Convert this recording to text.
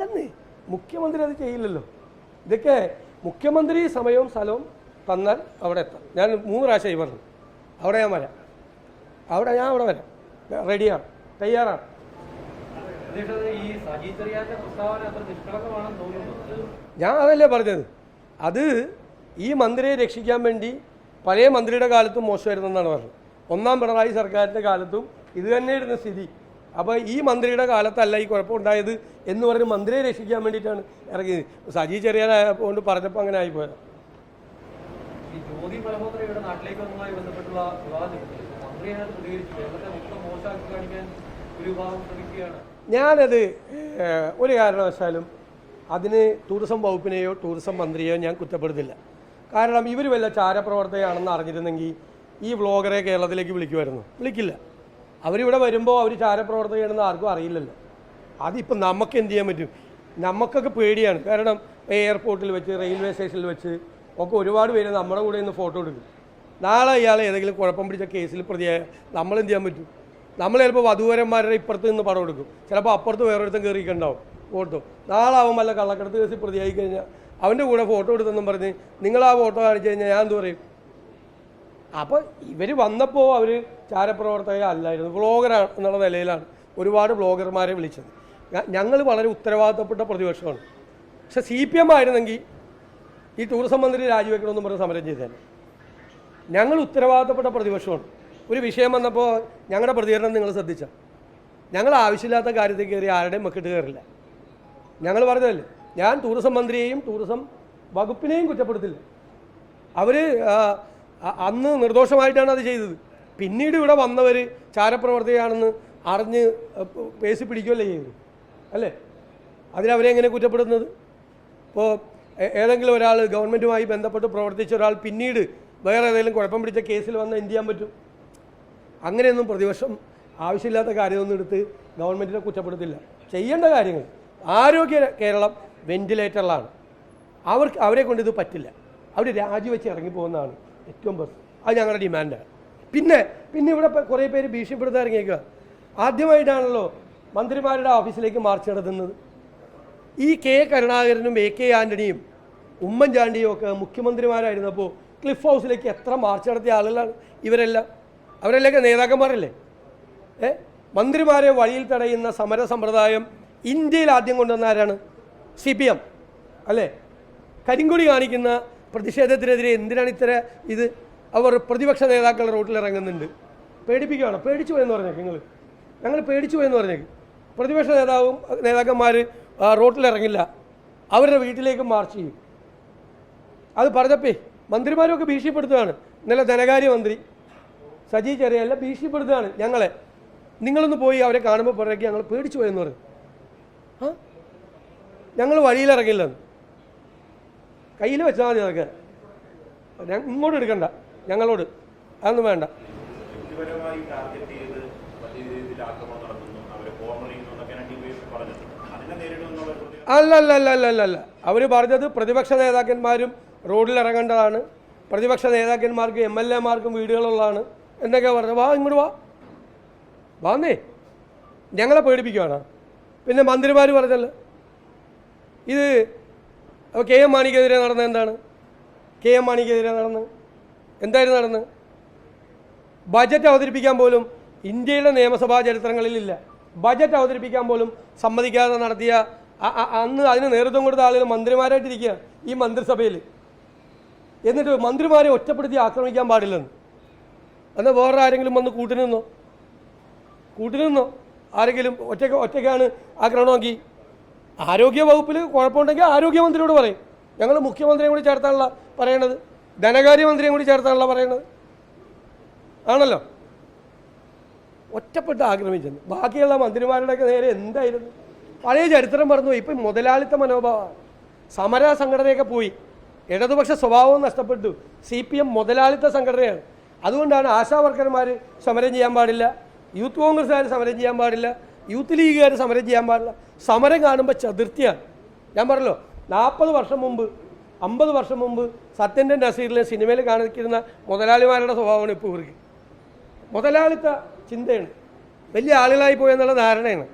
അല്ലെന്ന് മുഖ്യമന്ത്രി അത് ചെയ്യില്ലല്ലോ. ഇതൊക്കെ മുഖ്യമന്ത്രി സമയവും സ്ഥലവും തന്നാൽ അവിടെ എത്താം. ഞാൻ മൂന്ന് പ്രാവശ്യമായി പറഞ്ഞു. അവിടെ ഞാൻ വരാം. അവിടെ ഞാൻ അവിടെ വരാം. റെഡിയാണ്. തയ്യാറാണ്. ഞാൻ അതല്ലേ പറഞ്ഞത്. അത് ഈ മന്ത്രിയെ രക്ഷിക്കാൻ വേണ്ടി പഴയ മന്ത്രിയുടെ കാലത്തും മോശമായിരുന്നെന്നാണ് പറഞ്ഞത്. ഒന്നാം പിണറായി സർക്കാരിന്റെ കാലത്തും ഇത് തന്നെയായിരുന്നു സ്ഥിതി. അപ്പോൾ ഈ മന്ത്രിയുടെ കാലത്തല്ല ഈ കുഴപ്പമുണ്ടായത് എന്ന് പറഞ്ഞ് മന്ത്രിയെ രക്ഷിക്കാൻ വേണ്ടിയിട്ടാണ് ഇറങ്ങി. സജി ചെറിയാനായതുകൊണ്ട് പറഞ്ഞപ്പോൾ അങ്ങനെ ആയിപ്പോയത്. ഞാനത് ഒരു കാരണവശാലും അതിന് ടൂറിസം വകുപ്പിനെയോ ടൂറിസം മന്ത്രിയെയോ ഞാൻ കുറ്റപ്പെടുത്തില്ല. കാരണം ഇവർ വല്ല ചാരപ്രവർത്തകയാണെന്ന് അറിഞ്ഞിരുന്നെങ്കിൽ ഈ വ്ളോഗറെ കേരളത്തിലേക്ക് വിളിക്കുമായിരുന്നു. വിളിക്കില്ല. അവരിവിടെ വരുമ്പോൾ അവർ ചാരപ്രവർത്തകയാണെന്ന് ആർക്കും അറിയില്ലല്ലോ. അതിപ്പോൾ നമുക്ക് എന്ത് ചെയ്യാൻ പറ്റും? നമുക്കൊക്കെ പേടിയാണ്. കാരണം എയർപോർട്ടിൽ വെച്ച് റെയിൽവേ സ്റ്റേഷനിൽ വെച്ച് ഒക്കെ ഒരുപാട് പേര് നമ്മുടെ കൂടെ നിന്ന് ഫോട്ടോ എടുക്കും. നാളെ ഇയാൾ ഏതെങ്കിലും കുഴപ്പം പിടിച്ച കേസിൽ പ്രതിയായ നമ്മൾ എന്ത് ചെയ്യാൻ പറ്റും? നമ്മൾ ചിലപ്പോൾ വധൂവരന്മാരുടെ ഇപ്പുറത്ത് നിന്ന് പടം എടുക്കും. ചിലപ്പോൾ അപ്പുറത്ത് വേറൊരിടത്തും കയറിയിട്ടുണ്ടാവും ഫോട്ടോ നാളെ അവൻ വല്ല കള്ളക്കടത്ത് കേസിൽ പ്രതിയായി കഴിഞ്ഞാൽ അവന്റെ കൂടെ ഫോട്ടോ എടുത്തെന്നും പറഞ്ഞ് നിങ്ങൾ ആ ഫോട്ടോ കാണിച്ചു കഴിഞ്ഞാൽ ഞാൻ എന്ത് പറയും? അപ്പോൾ ഇവർ വന്നപ്പോൾ അവർ ചാരപ്രവർത്തക അല്ലായിരുന്നു. വ്ളോഗറാണ് എന്നുള്ള നിലയിലാണ് ഒരുപാട് ബ്ലോഗർമാരെ വിളിച്ചത്. ഞങ്ങൾ വളരെ ഉത്തരവാദിത്തപ്പെട്ട പ്രതിപക്ഷമാണ്. പക്ഷെ സി പി എം ആയിരുന്നെങ്കിൽ ഈ ടൂറിസം മന്ത്രി രാജിവെക്കണമെന്ന് പറഞ്ഞ് സമരം ചെയ്തേനെ. ഞങ്ങൾ ഉത്തരവാദിത്തപ്പെട്ട പ്രതിപക്ഷമാണ്. ഒരു വിഷയം വന്നപ്പോൾ ഞങ്ങളുടെ പ്രതികരണം നിങ്ങൾ ശ്രദ്ധിച്ച? ഞങ്ങൾ ആവശ്യമില്ലാത്ത കാര്യത്തിൽ കയറി ആരുടെയും മക്കിട്ട് കയറില്ല ഞങ്ങൾ പറഞ്ഞതല്ലേ? ഞാൻ ടൂറിസം മന്ത്രിയെയും ടൂറിസം വകുപ്പിനെയും കുറ്റപ്പെടുത്തില്ല. അവർ അന്ന് നിർദോഷമായിട്ടാണ് അത് ചെയ്തത്. പിന്നീട് ഇവിടെ വന്നവർ ചാരപ്രവർത്തിയാണെന്ന് അറിഞ്ഞ് പേസി പിടിക്കുമല്ലേ ചെയ്തത്. അല്ലേ? അതിനവരെ എങ്ങനെ കുറ്റപ്പെടുന്നത് ഇപ്പോൾ ഏതെങ്കിലും ഒരാൾ ഗവൺമെന്റുമായി ബന്ധപ്പെട്ട് പ്രവർത്തിച്ച ഒരാൾ പിന്നീട് വേറെ ഏതെങ്കിലും കുഴപ്പം പിടിച്ച കേസിൽ വന്ന് എന്ത് ചെയ്യാൻ പറ്റും? അങ്ങനെയൊന്നും പ്രതിപക്ഷം ആവശ്യമില്ലാത്ത കാര്യമൊന്നും എടുത്ത് ഗവൺമെന്റിനെ കുറ്റപ്പെടുത്തില്ല. ചെയ്യേണ്ട കാര്യങ്ങൾ. ആരോഗ്യ കേരളം വെന്റിലേറ്ററിലാണ്. അവർക്ക് അവരെ കൊണ്ട് ഇത് പറ്റില്ല. അവർ രാജിവെച്ച് ഇറങ്ങിപ്പോകുന്നതാണ്. ഏറ്റവും ബെസ്റ്റ് അത് ഞങ്ങളുടെ ഡിമാൻഡാണ് പിന്നെ പിന്നെ ഇവിടെ കുറേ പേര് ഭീഷണിപ്പെടുത്താൻ ഇറങ്ങിയേക്കുക ആദ്യമായിട്ടാണല്ലോ മന്ത്രിമാരുടെ ഓഫീസിലേക്ക് മാർച്ച് നടത്തുന്നത്. ഈ കെ കരുണാകരനും എ കെ ആന്റണിയും ഉമ്മൻചാണ്ടിയും ഒക്കെ മുഖ്യമന്ത്രിമാരായിരുന്നപ്പോൾ ക്ലിഫ് ഹൗസിലേക്ക് എത്ര മാർച്ച് നടത്തിയ ആളുകളാണ് ഇവരെല്ലാം. അവരെല്ലാം നേതാക്കന്മാരല്ലേ? ഏ? മന്ത്രിമാരെ വഴിയിൽ തടയുന്ന സമര സമ്പ്രദായം ഇന്ത്യയിൽ ആദ്യം കൊണ്ടുവന്ന ആരാണ്? C P M. അല്ലേ? കരിങ്കൊടി കാണിക്കുന്ന പ്രതിഷേധത്തിനെതിരെ എന്തിനാണ് ഇത്ര ഇത്? അവർ പ്രതിപക്ഷ നേതാക്കൾ റോട്ടിൽ ഇറങ്ങുന്നുണ്ട്. പേടിപ്പിക്കുകയാണ്. പേടിച്ചു പോയെന്ന് പറഞ്ഞേക്ക് നിങ്ങൾ ഞങ്ങൾ പേടിച്ചു പോയെന്ന് പറഞ്ഞേക്ക്. പ്രതിപക്ഷ നേതാവും നേതാക്കന്മാർ റോട്ടിൽ ഇറങ്ങില്ല. അവരുടെ വീട്ടിലേക്ക് മാർച്ച് ചെയ്യും. അത് പറഞ്ഞപ്പേ മന്ത്രിമാരൊക്കെ ഭീഷണിപ്പെടുത്തുകയാണ്. ഇന്നലെ ധനകാര്യമന്ത്രി സജി ചെറിയല്ല ഭീഷണിപ്പെടുത്തുകയാണ് ഞങ്ങളെ. നിങ്ങളൊന്ന് പോയി അവരെ കാണുമ്പോൾ പറയുക ഞങ്ങൾ പേടിച്ചു പോയെന്ന് പറഞ്ഞു. ആ? ഞങ്ങൾ വഴിയിലിറങ്ങില്ലെന്ന് കയ്യിൽ വെച്ചാൽ മതി നമുക്ക് ഇങ്ങോട്ട് എടുക്കണ്ട. ഞങ്ങളോട്. അതൊന്നും വേണ്ട. അല്ല അല്ല അല്ല അല്ല അല്ല അല്ല അവർ പറഞ്ഞത് പ്രതിപക്ഷ നേതാക്കന്മാരും റോഡിൽ ഇറങ്ങേണ്ടതാണ്. പ്രതിപക്ഷ നേതാക്കന്മാർക്കും എം എൽ എമാർക്കും വീടുകളുള്ളതാണ്. എന്നൊക്കെ പറഞ്ഞു വാ ഇങ്ങോട്ട് വാ. വാന്നേ ഞങ്ങളെ പേടിപ്പിക്കുവാണ്. പിന്നെ മന്ത്രിമാർ പറഞ്ഞല്ലോ. ഇത് അപ്പോൾ കെ എം മാണിക്കെതിരെ നടന്ന എന്താണ്? കെ എം മാണിക്കെതിരെ നടന്ന് എന്തായിരുന്നു നടന്ന്? ബജറ്റ് അവതരിപ്പിക്കാൻ പോലും ഇന്ത്യയുടെ നിയമസഭാ ചരിത്രങ്ങളിലില്ല ബജറ്റ് അവതരിപ്പിക്കാൻ പോലും സമ്മതിക്കാതെ നടത്തിയ അന്ന് അതിന് നേതൃത്വം കൊടുത്ത ആളുകൾ മന്ത്രിമാരായിട്ടിരിക്കുക ഈ മന്ത്രിസഭയിൽ. എന്നിട്ട് മന്ത്രിമാരെ ഒറ്റപ്പെടുത്തി ആക്രമിക്കാൻ പാടില്ലെന്ന്. എന്നാൽ വേറെ ആരെങ്കിലും വന്ന് കൂട്ടിനിന്നോ? കൂട്ടിനിന്നോ? ആരെങ്കിലും ഒറ്റയ്ക്ക് ഒറ്റയ്ക്കാണ് ആക്രമണമെങ്കിൽ ആരോഗ്യ വകുപ്പിൽ കുഴപ്പമുണ്ടെങ്കിൽ ആരോഗ്യമന്ത്രിയോട് പറയും. ഞങ്ങൾ മുഖ്യമന്ത്രിയും കൂടി ചേർത്താനുള്ള പറയണത്. ധനകാര്യമന്ത്രിയും കൂടി ചേർത്താനുള്ള പറയണത്. ആണല്ലോ? ഒറ്റപ്പെട്ട് ആക്രമിച്ചെന്ന് ബാക്കിയുള്ള മന്ത്രിമാരുടെയൊക്കെ നേരെ എന്തായിരുന്നു? പഴയ ചരിത്രം പറഞ്ഞു ഇപ്പം മുതലാളിത്ത മനോഭാവമാണ് സമര സംഘടനയൊക്കെ പോയി. ഇടതുപക്ഷ സ്വഭാവവും നഷ്ടപ്പെട്ടു. സി പി എം മുതലാളിത്ത സംഘടനയാണ്. അതുകൊണ്ടാണ് ആശാ വർക്കർമാർ സമരം ചെയ്യാൻ പാടില്ല. യൂത്ത് കോൺഗ്രസ്സുകാർ സമരം ചെയ്യാൻ പാടില്ല. യൂത്ത് ലീഗുകാർ സമരം ചെയ്യാൻ പാടില്ല. സമരം കാണുമ്പോൾ ചതുർത്ഥിയാണ് ഞാൻ പറഞ്ഞല്ലോ നാൽപ്പത് വർഷം മുമ്പ് അമ്പത് വർഷം മുമ്പ് സത്യന്റെ നസീറിലെ സിനിമയിൽ കാണിക്കുന്ന മുതലാളിമാരുടെ സ്വഭാവമാണ് ഇപ്പോൾ ഇവർക്ക്. മുതലാളിത്ത ചിന്തയാണ്. വലിയ ആളുകളായി പോയെന്നുള്ള ധാരണയാണ്.